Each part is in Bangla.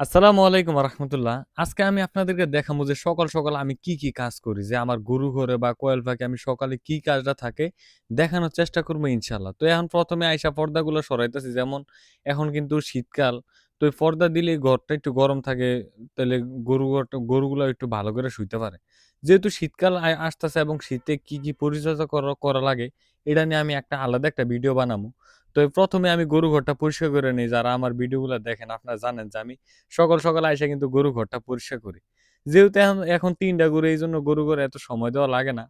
আসসালামু আলাইকুম রহমতুল্লাহ আজকে আমি আপনাদেরকে দেখাবো যে সকাল সকাল আমি কি কি কাজ করি, যে আমার গরু ঘরে বা কোয়েল পাখি আমি সকালে কি কাজটা থাকে দেখানোর চেষ্টা করব ইনশাল্লাহ তো এখন প্রথমে আইসা পর্দাগুলো সরাইতেছি, যেমন এখন কিন্তু শীতকাল, তো এই পর্দা দিলে ঘরটা একটু গরম থাকে, তাহলে গরু গরুগুলো একটু ভালো করে শুইতে পারে। যেহেতু শীতকাল আসতেছে এবং শীতে কি কি পরিচর্যা করা লাগে, এটা নিয়ে আমি একটা আলাদা একটা ভিডিও বানাবো। তো প্রথমে আমি গরু ঘরটা পরিষ্কার করে নিই যারা আমার ভিডিওগুলো দেখেন আপনারা জানেন যে আমি সকাল, সকাল আইসা কিন্তু গরু ঘরটা পরিষ্কার করি। যেহেতু এখন এখন তিনটা গরু এই জন্য গরু ঘরে এত সময় দেওয়া লাগে না।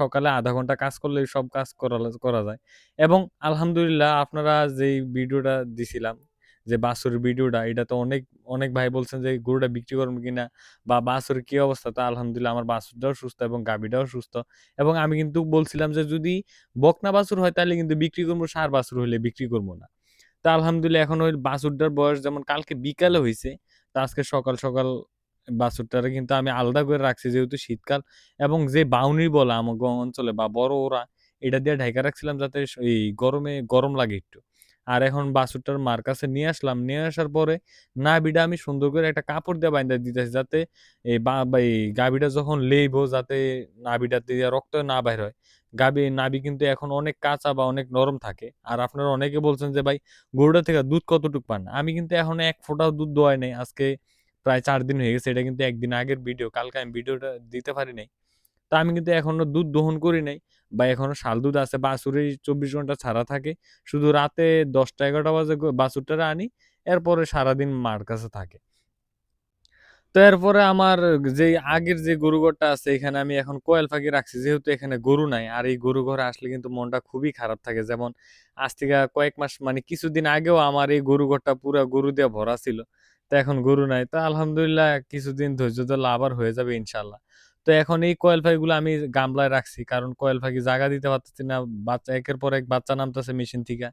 সকালে আধা ঘণ্টা কাজ করলে সব কাজ করা করা যায়। এবং আলহামদুলিল্লাহ আপনারা যেই ভিডিওটা দিছিলাম যে বাছুরের ভিডিওটা এটা তো অনেক, অনেক ভাই বলছেন যে গরুটা বিক্রি করবেন কিনা বা বাছুরের কি অবস্থা? তো আলহামদুলিল্লাহ আমার বাছুরটাও সুস্থ এবং গাভীটাও সুস্থ। এবং আমি কিন্তু বলছিলাম যে যদি বকনা বাছুর হয় তাহলে কিন্তু বিক্রি করব ষাঁড় বাছুর হইলে বিক্রি করব না। তো আলহামদুলিল্লাহ এখন ওই বাছুরটার বয়স যেমন কালকে বিকালে হয়েছে তো আজকে সকাল, সকাল বাছুরটারে কিন্তু আমি আলাদা করে রাখছি যেহেতু শীতকাল এবং যে বাউনি বলা আমাগো অঞ্চলে বা বড় ওরা এটা দিয়ে ঢাইকা রাখছিলাম যাতে এই গরমে গরম লাগে একটু। আর এখন বাছুরটার মার কাছে নিয়ে আসলাম। নিয়ে আসার পরে নাভিটা আমি সুন্দর করে একটা কাপড় দিয়ে বাইন্ধা দিতেছি যাতে এই গাভীটা যখন লেইবো যাতে নাভিটা দিয়ে রক্ত না বাইর হয়। গাভী নাভি কিন্তু এখন অনেক কাঁচা বা অনেক নরম থাকে। আর আপনারা অনেকে বলছেন যে, "ভাই গরুটা থেকে দুধ কতটুক পান?" আমি কিন্তু এখন এক ফোঁটাও দুধ দোয়াই নাই। আজকে প্রায় চার দিন হয়ে গেছে। এটা কিন্তু ১ দিন আগের ভিডিও। কালকে আমি ভিডিওটা দিতে পারি নাই। তো আমি কিন্তু এখনও দুধ দহন করি নাই বা এখনও শাল দুধ আছে। বাছুরের ২৪ ঘণ্টা ছাড়া থাকে। শুধু রাতে ১০টা-১১টা বাজে গ বাছুরটারে আনি। এরপরে সারাদিন মার কাছে থাকে। তো এরপরে আমার যে আগের যে গরু ঘরটা আছে, এখানে আমি এখন কোয়েল পাখি রাখছি। যেহেতু এখানে গরু নাই। আর এই গরু ঘরে আসলে কিন্তু মনটা খুবই খারাপ থাকে। যেমন আজ থেকে কয়েক মাস মানে কিছুদিন আগেও আমার এই গরু ঘরটা পুরা গরু দিয়ে ভরা ছিল। তো এখন গরু নাই। তো আলহামদুলিল্লাহ, কিছুদিন ধৈর্য ধরলে আবার হয়ে যাবে ইনশাআল্লাহ। তো এখন এই কয়েল পাখিগুলো আমি গামলায় রাখছি। কারণ কয়েল পাখি জায়গা দিতে পারতেছি না। বাচ্চা একের পর এক বাচ্চা নামতেছে মেশিন থেকে।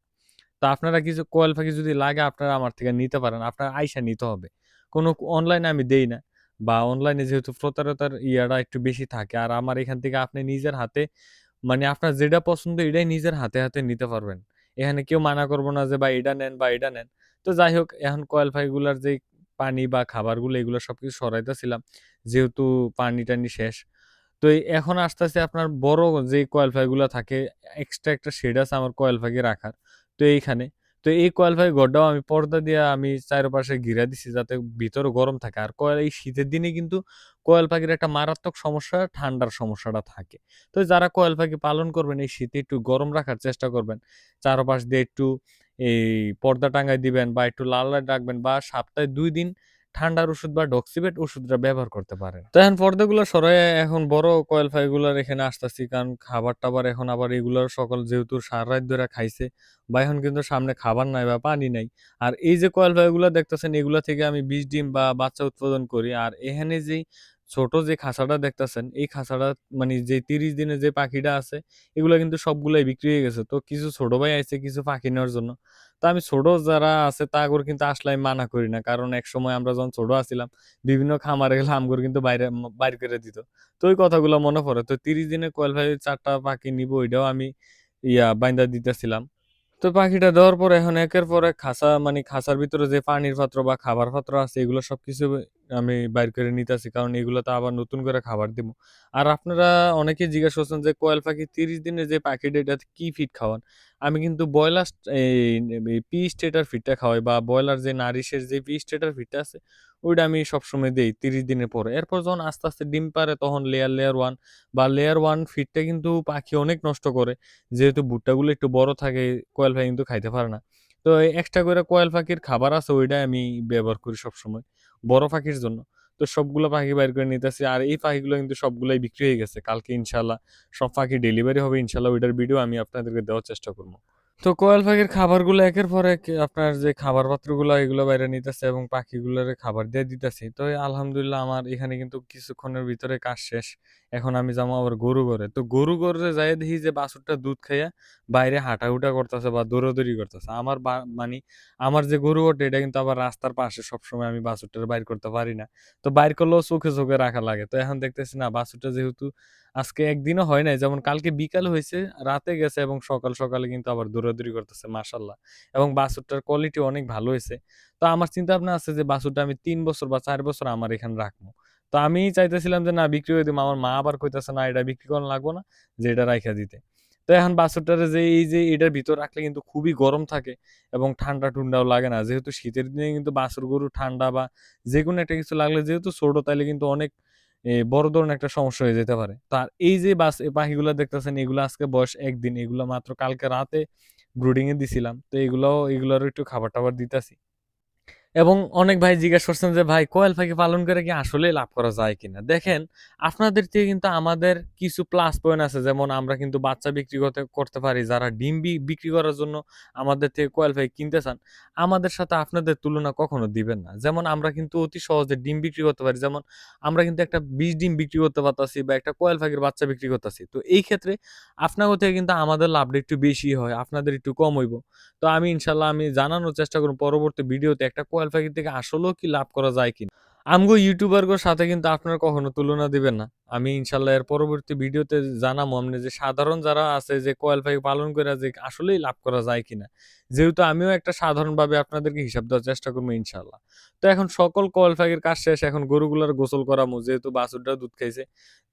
তো আপনারা কিছু কয়েল পাখি যদি লাগে আপনারা আমার থেকে নিতে পারেন। আপনার আইসা নিতে হবে। কোনো অনলাইনে আমি দেই না। বা অনলাইনে যেহেতু প্রতারতার ইয়াটা একটু বেশি থাকে। আর আমার এখান থেকে আপনি নিজের হাতে মানে আপনার যেটা পছন্দ এটাই নিজের হাতে, হাতে নিতে পারবেন। এখানে কেউ মানা করব না যে বা এটা নেন বা এটা নেন। তো যাই হোক এখন কয়েল পাখিগুলার যেই পানি বা খাবারগুলো এগুলো সব কিছু সরাইতেছিলাম। যেহেতু পানি-টানি শেষ। তো এখন আস্তে আস্তে আপনার বড় যে কয়েল ফাইগুলো থাকে এক্সট্রা একটা শেড আছে আমার কয়েল ফাইকে রাখার। তো এইখানে। তো এই কয়েল ফাই ঘরটাও আমি পর্দা দিয়ে আমি চারপাশে ঘিরা দিছি যাতে ভিতরে গরম থাকে। আর কয়েল এই শীতের দিনে কিন্তু কোয়েল পাখির একটা মারাত্মক সমস্যা, ঠান্ডার সমস্যাটা থাকে। তো যারা কোয়েল পাখি পালন করবেন, এই শীতে একটু গরম রাখার চেষ্টা করবেন। চারপাশ দিয়ে একটু এই পর্দা টাঙ্গায় দিবেন বা একটু লাল লাইট রাখবেন বা সপ্তাহে দুই দিন ঠান্ডার ওষুধ বা ডক্সিবেট ওষুধটা ব্যবহার করতে পারেন। তো এখন পর্দাগুলো সরাই এখন বড় কয়েল ফাইগুলার এখানে আসতেছি। কারণ খাবার-টাবার এখন আবার এগুলার সকল যেহেতু সার রাত ধরে খাইছে বা এখন কিন্তু সামনে খাবার নাই বা পানি নাই। আর এই যে কয়েল ফাইগুলো দেখতেছেন, এগুলো থেকে আমি বীজ ডিম বা বাচ্চা উৎপাদন করি। আর এখানে যেই ছোট যে খাঁচাটা দেখতেছেন, এই খাঁচাটা মানে যে ৩০ দিনের যে পাখিটা আছে, এগুলা কিন্তু সবগুলাই বিক্রি হয়ে গেছে। তো কিছু ছোট ভাই আইছে কিছু পাখি নেওয়ার জন্য। তো আমি ছোট যারা আছে তাগোর কিন্তু আসলে আমি মানা করি না। কারণ একসময় আমরা যখন ছোট আছিলাম, বিভিন্ন খামারে গেলে আমগর কিন্তু বাইরে বাইর করে দিত। তো ওই কথাগুলো মনে পড়ে। তো ৩০ দিনের কোয়েল পাখির ৪ টা পাখি নিব, ওইটাও আমি ইয়া বাইন্ধা দিতেছিলাম। তো পাখিটা দেওয়ার পরে এখন একের পর এক মানে খাঁচার ভিতরে যে পানির পাত্র বা খাবার পাত্র আছে, এগুলো সবকিছু আমি বাইর করে নিতেছি। কারণ এগুলোতে আবার নতুন করে খাবার দিব আর আপনারা অনেকেই জিজ্ঞেস করছেন যে কোয়েল পাখি ৩০ দিনের যে পাখিটা এটাতে কি ফিড খাওয়ান? আমি কিন্তু ব্রয়লার এই পি স্টেটার ফিডটা খাওয়াই বা ব্রয়লার যে নারিশের যে পি স্টেটার ফিডটা আছে ওইটা আমি সবসময় দিই তিরিশ দিনের পরে। এরপর যখন আস্তে, আস্তে ডিম পারে তখন লেয়ার, লেয়ার ওয়ান বা লেয়ার ওয়ান ফিডটা কিন্তু পাখি অনেক নষ্ট করে। যেহেতু ভুট্টাগুলো একটু বড় থাকে কোয়েল পাখি কিন্তু খাইতে পারে না। তো এক্সট্রা করে কোয়েল পাখির খাবার আছে ওইটাই আমি ব্যবহার করি সবসময়। বড় পাখির জন্য। তো সবগুলো পাখি বাইর করে নিতেছি। আর এই পাখিগুলো কিন্তু সবগুলাই বিক্রি হয়ে গেছে। কালকে ইনশাল্লাহ সব পাখি ডেলিভারি হবে ইনশাল্লাহ ওইটার ভিডিও আমি আপনাদেরকে দেওয়ার চেষ্টা করব। তো কোয়েল পাখির খাবারগুলো একের পর এক আপনার যে খাবার পাত্রগুলা এগুলো বাইরে নিতেছে এবং পাখিগুলারে খাবার দিয়ে দিতেছি। তো আলহামদুলিল্লাহ আমার এখানে কিন্তু কিছুক্ষণের ভিতরে কাজ শেষ। এখন আমি যাব আবার গরু ঘরে। তো গরু ঘরে যাই দেখি যে বাছুরটা দুধ খাইয়া বাইরে হাঁটাহুটা করতেছে বা দৌড়াদৌড়ি করতেছে। আমার মানি আমার যে গরু ঘরটা এটা কিন্তু আবার রাস্তার পাশে সবসময় আমি বাছুরটারে বাইর করতে পারি না। তো বাইর করলেও চোখে, চোখে রাখা লাগে। তো এখন দেখতেছি না বাছুরটা যেহেতু আজকে একদিনও হয় নাই। যেমন কালকে বিকাল হয়েছে রাতে গেছে এবং সকাল, সকালে কিন্তু আবার দৌড়াদৌড়ি করতেছে মাশাআল্লাহ। এবং বাছুরটার কোয়ালিটি অনেক ভালো হইছে। তো আমার চিন্তাভাবনা আছে যে বাছুরটা আমি তিন বছর বা চার বছর আমার এখানে রাখব। তো আমি চাইতেছিলাম যে না বিক্রি করে দিবো। আমার মা আবার কইতেছে, "না এটা বিক্রি করানো লাগবো না, যে এটা রাইখা দিতে।" তো এখন বাছুরটারে যে এই যে এটার ভিতর রাখলে কিন্তু খুবই গরম থাকে এবং ঠান্ডা-টুন্ডাও লাগে না। যেহেতু শীতের দিনে কিন্তু বাছুর গরু ঠান্ডা বা যেকোনো একটা কিছু লাগলে যেহেতু ছোট তাইলে কিন্তু অনেক বড় ধরনের একটা সমস্যা হয়ে যেতে পারে। তো আর এই যে বাস পাখিগুলো দেখতেছেন, এগুলো আজকে বয়স ১ দিন। এগুলা মাত্র কালকে রাতে ব্রুডিং এ দিছিলাম। তো এগুলো এগুলারও একটু খাবার-টাবার দিতাছি। এবং অনেক ভাই জিজ্ঞেস করছেন যে, "ভাই কোয়েল পাখি পালন করে কি আসলেই লাভ করা যায় কিনা?" দেখেন, আপনাদের থেকে কিন্তু আমাদের কিছু প্লাস পয়েন্ট আছে। যেমন আমরা কিন্তু বাচ্চা বিক্রি করতে করতে পারি। যারা ডিম বিক্রি করার জন্য আমাদের থেকে কোয়েল পাখি কিনতে চান, আমাদের সাথে আপনাদের তুলনা কখনো দিবেন না। যেমন আমরা কিন্তু অতি সহজে ডিম বিক্রি করতে পারি। যেমন আমরা কিন্তু একটা ২০ ডিম বিক্রি করতে পারতাছি বা একটা কোয়েল পাখির বাচ্চা বিক্রি করতেছি তো এই ক্ষেত্রে আপনাগো থেকে কিন্তু আমাদের লাভটা একটু বেশি হয়, আপনাদের একটু কম হইব। তো আমি ইনশাল্লাহ আমি জানানোর চেষ্টা করব পরবর্তী ভিডিওতে একটা কোয়েল থেকে আসলেও কি লাভ করা যায় কিনা। আমগো ইউটিউবারগোর সাথে কিন্তু আপনারা কখনো তুলনা দিবেন না। আমি ইনশাআল্লাহ এর পরবর্তী ভিডিওতে জানামু আমনে যে সাধারণ যারা আছে যে কোয়েল পাখি পালন কইরা যে আসলেই লাভ করা যায় কিনা। যেহেতু আমিও একটা সাধারণভাবে আপনাদেরকে হিসাব দেওয়ার চেষ্টা করব ইনশাআল্লাহ। তো এখন সকল কোয়েল পাখির কাজ শেষ। এখন গরুগুলার গোসল করামু। যেহেতু বাছুরটাও দুধ খাইছে।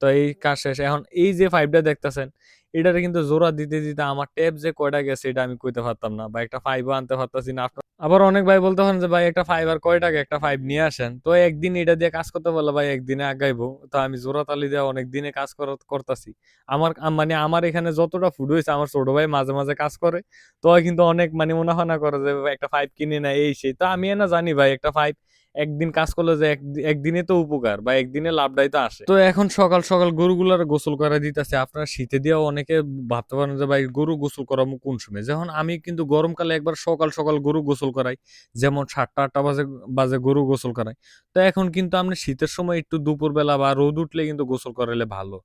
তো এই কাজ শেষ। এখন এই যে পাইপটা দেখতেছেন, এটারে কিন্তু জোড়া দিতে, দিতে আমার ট্যাপ যে কয়টা গেছে এটা আমি কইতে পারতাম না। বা একটা পাইপও আনতে পারতাছি না। আবার অনেক ভাই বলতে পারেন যে, "ভাই একটা পাইপ আর কয়? একটা ফাইভ নিয়ে আসেন।" তো একদিন এটা দিয়ে কাজ করতে পারলে ভাই একদিনে আগাইবো। তা আমি জোড়া তালি দিয়ে অনেক দিনে কাজ করতাছি। আমার মানে আমার এখানে যতটা ফুড হয়েছে আমার ছোট ভাই মাঝে, মাঝে কাজ করে। তো কিন্তু অনেক মানে মুনাফানা করে যে, "একটা পাইপ কিনে না এই সেই। তো আমি না জানি ভাই একটা পাইপ একদিন কাজ করলে যে এক একদিনে তো উপকার বা একদিনে লাভটাই তো আসে। তো এখন সকাল, সকাল গরুগুলার গোসল করা দিতেছি। আপনারা শীতে দিয়েও অনেকে ভাবতে পারেন যে, "ভাই গরু গোসল করামু কোন সময়?" যেমন আমি কিন্তু গরমকালে একবার সকাল, সকাল গরু গোসল করাই। যেমন সাতটা আটটা বাজে বাজে গরু গোসল করাই। তো এখন কিন্তু আপনি শীতের সময় একটু দুপুরবেলা বা রোদ উঠলে কিন্তু গোসল করাইলে ভালো।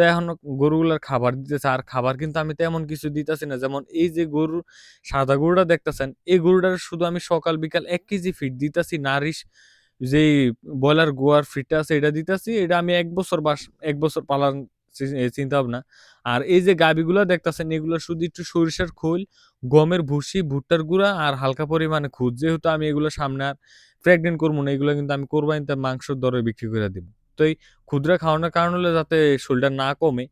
তো এখন গরুগুলার খাবার দিতেছে। আর খাবার কিন্তু আমি তেমন কিছু দিতেছি না। যেমন এই যে গরুর সাদা গরুটা দেখতেছেন, এই গরুটার শুধু আমি সকাল বিকাল এক কেজি ফিড দিতেছি নারিশ যে ব্রয়লার গুয়ার ফিডটা আছে এটা দিতেছি। এটা আমি এক বছর বাস এক বছর পালার চিন্তা ভাবনা। আর এই যে গাভীগুলা দেখতেছেন এগুলো শুধু একটু সরিষার খৈল, গমের ভুসি, ভুট্টার গুঁড়া আর হালকা পরিমাণে খুদ। যেহেতু আমি এগুলো সামনে আর প্রেগনেন্ট করব না। এগুলো কিন্তু আমি কোরবানিতে মাংসের দরে বিক্রি করে দিব। তো এই খুদরা খাওয়ানোর কারণ হলো যাতে শরীলটা না কমে।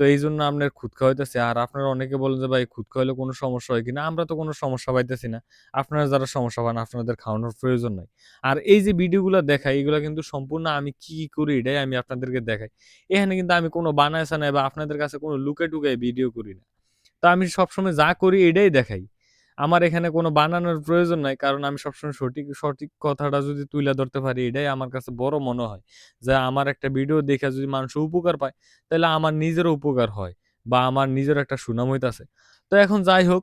তো এই জন্য আপনার খুদ খাওয়াইতেছি। আর আপনারা অনেকে বলেন যে, "ভাই খুদ খাওয়াইলে কোনো সমস্যা হয় কিনা?" আমরা তো কোনো সমস্যা পাইতেছি না। আপনারা যারা সমস্যা পান আপনাদের খাওয়ানোর প্রয়োজন নাই। আর এই যে ভিডিওগুলা দেখাই এগুলা কিন্তু সম্পূর্ণ আমি কি, করি এটাই আমি আপনাদেরকে দেখাই। এখানে কিন্তু আমি কোনো বানায়-সানায় বা আপনাদের কাছে কোনো লুকায়-টুকায় ভিডিও করি না। তো আমি সবসময় যা করি এটাই দেখাই। আমার এখানে কোনো বানানোর প্রয়োজন নাই। কারণ আমি সবসময় সঠিক, সঠিক কথাটা যদি তুলে ধরতে পারি এটাই আমার কাছে বড় মনে হয়। যে আমার একটা ভিডিও দেখে যদি মানুষ উপকার পায়, তাহলে আমার নিজেরও উপকার হয় বা আমার নিজেরও একটা সুনাম হইতাছে। তো এখন যাই হোক,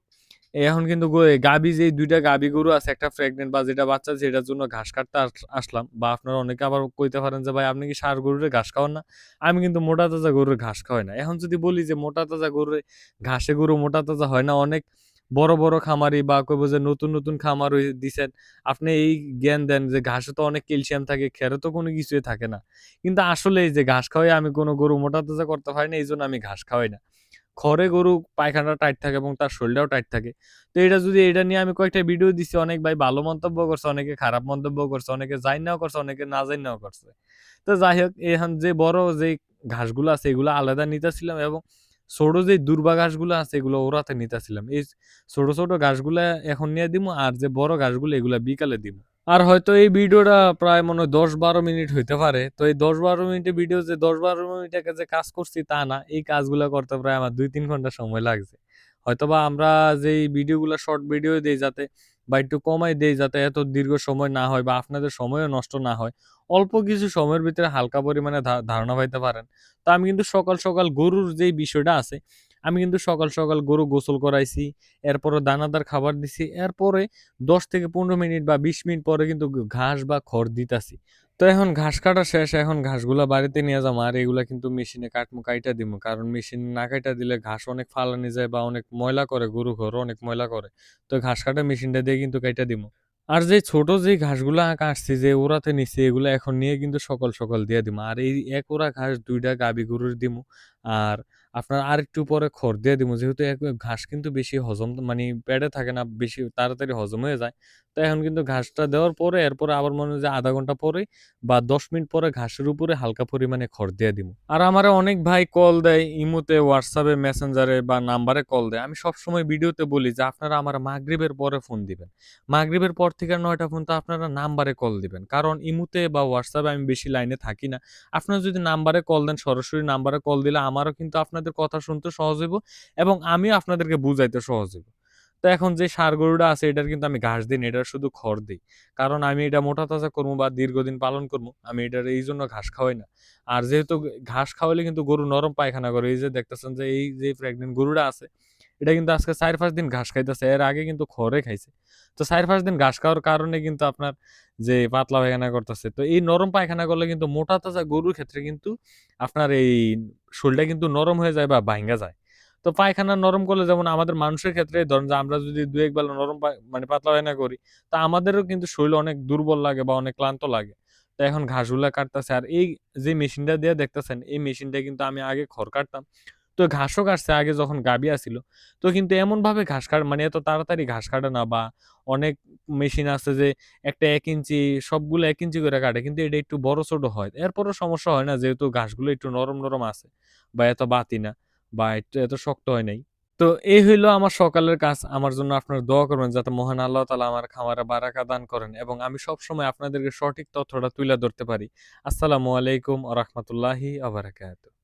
এখন কিন্তু গ গাভী যেই ২ টা গাভী গরু আছে, একটা প্রেগনেন্ট বা যেটা বাচ্চা এটার জন্য ঘাস কাটতে আস আসলাম। বা আপনারা অনেকে আবার কইতে পারেন যে, "ভাই আপনি কি সার গরুরে ঘাস খাওয়ান না?" আমি কিন্তু মোটা তাজা গরুর ঘাস খাওয়াই না। এখন যদি বলি যে মোটা তাজা গরুরে ঘাসে গরু মোটা তাজা হয় না। অনেক বড়, বড় খামারি বা কইবো যে নতুন, নতুন খামার দিছেন। আপনি এই জ্ঞান দেন যে ঘাসে তো অনেক ক্যালসিয়াম থাকে, খেরে তো কোনো কিছুই থাকে না। কিন্তু আসলে এই যে ঘাস খাওয়াই আমি কোনো গরু মোটা তাজা করতে পারি না। এইজন্য আমি ঘাস খাওয়াই না। খড়ে গরু পায়খানাটা টাইট থাকে এবং তার শরীলটাও টাইট থাকে। তো এটা যদি এটা নিয়ে আমি কয়েকটা ভিডিও দিছি অনেক ভাই ভালো মন্তব্য করছে, অনেকে খারাপ মন্তব্য করছে, অনেকে জাইন্নাও করছে, অনেকে না জাইন্নাও করছে। তো যাই হোক এখন যে বড় যেই ঘাসগুলো আছে এগুলো আলাদা নিতেছিলাম এবং ছোট যে দুর্বা ঘাসগুলো আছে এগুলো ওরাতে নিতেছিলাম। এই ছোট, ছোট ঘাসগুলা এখন নিয়ে দিমু আর যে বড় ঘাসগুলো এগুলা বিকালে দিব আর হয়তো এই ভিডিওটা প্রায় মনে হয় দশ বারো মিনিট হইতে পারে। তো এই দশ বারো মিনিটের ভিডিও যে দশ বারো মিনিট যে কাজ করছি তা না। এই কাজগুলা করতে প্রায় আমার ২-৩ ঘণ্টা সময় লাগছে। হয়তোবা আমরা যেই ভিডিওগুলা শর্ট ভিডিও দিই যাতে বা একটু কমাই দেই যাতে এত দীর্ঘ সময় না হয় বা আপনাদের সময়ও নষ্ট না হয়। অল্প কিছু সময়ের ভিতরে হালকা পরিমাণে ধারণা পাইতে পারেন। তো আমি কিন্তু সকাল, সকাল গরুর যেই বিষয়টা আছে, আমি কিন্তু সকাল, সকাল গরু গোসল করাইছি। এরপরে দানাদার খাবার দিছি। এরপরে ১০ থেকে ১৫ মিনিট বা ২০ মিনিট পরে কিন্তু ঘাস বা খড় দিতাছি। তো এখন ঘাস কাটা শেষ। এখন ঘাসগুলা বাড়িতে নিয়ে যাব। আর এগুলা কিন্তু মেশিনে কাটমু, কাইটা দিমু। কারণ মেশিনে না কাইটা দিলে ঘাস অনেক ফালানি যায় বা অনেক ময়লা করে গরু ঘরও অনেক ময়লা করে। তো ঘাস কাটা মেশিনটা দিয়ে কিন্তু কাইটা দিমু। আর যে ছোট যে ঘাসগুলা কাটছি যে ওড়াতে নিছি এগুলা এখন নিয়ে কিন্তু সকাল, সকাল দিয়ে দিমু। আর এই এক ওরা ঘাস ২ টা গাভী গরুর দিব আর আপনার আরেকটু পরে খড় দিয়ে দিমু। যেহেতু এক ঘাস কিন্তু বেশি হজম মানে পেটে থাকে না, বেশি তাড়াতাড়ি হজম হয়ে যায়। তো এখন কিন্তু ঘাসটা দেওয়ার পরে এরপরে আবার মনে হয় যে ০.৫ ঘণ্টা পরে বা ১০ মিনিট পরে ঘাসের উপরে হালকা পরিমাণে খড় দিয়ে দিমু। আর আমারে অনেক ভাই কল দেয় ইমোতে, এ, মেসেঞ্জারে বা নাম্বারে কল দেয়। আমি সবসময় ভিডিওতে বলি যে আপনারা আমার মাগরিবের পরে ফোন দিবেন। মাগরিবের পর থেকে নয়টা ফোন তো আপনারা নাম্বারে কল দিবেন। কারণ ইমোতে বা হোয়াটসঅ্যাপে আমি বেশি লাইনে থাকি না। আপনারা যদি নাম্বারে কল দেন সরাসরি নাম্বারে কল দিলে আমারও কিন্তু আপনাদের কথা শুনতে সহজ হইব এবং আমিও আপনাদেরকে বুঝাইতে সহজ হইব। তো এখন যে ষাঁড় গরুটা আছে এটার কিন্তু আমি ঘাস দেই না, এটার শুধু খড় দেই। কারণ আমি এটা মোটা তাজা করমু বা দীর্ঘদিন পালন করমু। আমি এটার এইজন্য ঘাস খাওয়াই না। আর যেহেতু ঘাস খাওয়াইলে কিন্তু গরু নরম পায়খানা করে। এই যে দেখতেছেন যে এই যে প্রেগনেন্ট গরুটা আছে এটা কিন্তু আজকে ৪-৫ দিন ঘাস খাইতেছে। এর আগে কিন্তু খড়ে খাইছে। তো ৪-৫ দিন ঘাস খাওয়ার কারণে কিন্তু আপনার যে পাতলা পায়খানা করতেছে। তো এই নরম পায়খানা করলে কিন্তু মোটা তাজা গরুর ক্ষেত্রে কিন্তু আপনার এই শরীলটা কিন্তু নরম হয়ে যায় বা ভাইঙ্গা যায়। তো পায়খানা নরম করলে যেমন আমাদের মানুষের ক্ষেত্রে ধরেন যে আমরা যদি ২-১ বেলা নরম মানে পাতলা পায়খানা করি, তো আমাদেরও কিন্তু শরীর অনেক দুর্বল লাগে বা অনেক ক্লান্ত লাগে। তো এখন ঘাসগুলা কাটতেছে। আর এই যে মেশিনটা দিয়ে দেখতেছেন, এই মেশিনটা কিন্তু আমি আগে খড় কাটতাম। তো ঘাসও কাটছে আগে যখন গাভী আছিল। তো কিন্তু এমনভাবে ঘাস কাট মানে এত তাড়াতাড়ি ঘাস কাটে না বা অনেক মেশিন আছে যে একটা এক ইঞ্চি সবগুলো এক ইঞ্চি করে কাটে। কিন্তু এটা একটু বড় ছোট হয়। এরপরও সমস্যা হয় না যেহেতু ঘাসগুলো একটু নরম, নরম আছে বা এত বাতি না বা এটা এত শক্ত হয় নাই। তো এই হইল আমার সকালের কাজ। আমার জন্য আপনারা দোয়া করবেন যাতে মহান আল্লাহ তালা আমার খামারে বারাকা দান করেন এবং আমি সবসময় আপনাদেরকে সঠিক তথ্যটা তুলে ধরতে পারি। আসসালামু আলাইকুম আ রহমতুল্লাহি ওয়া বারাকাতুহু।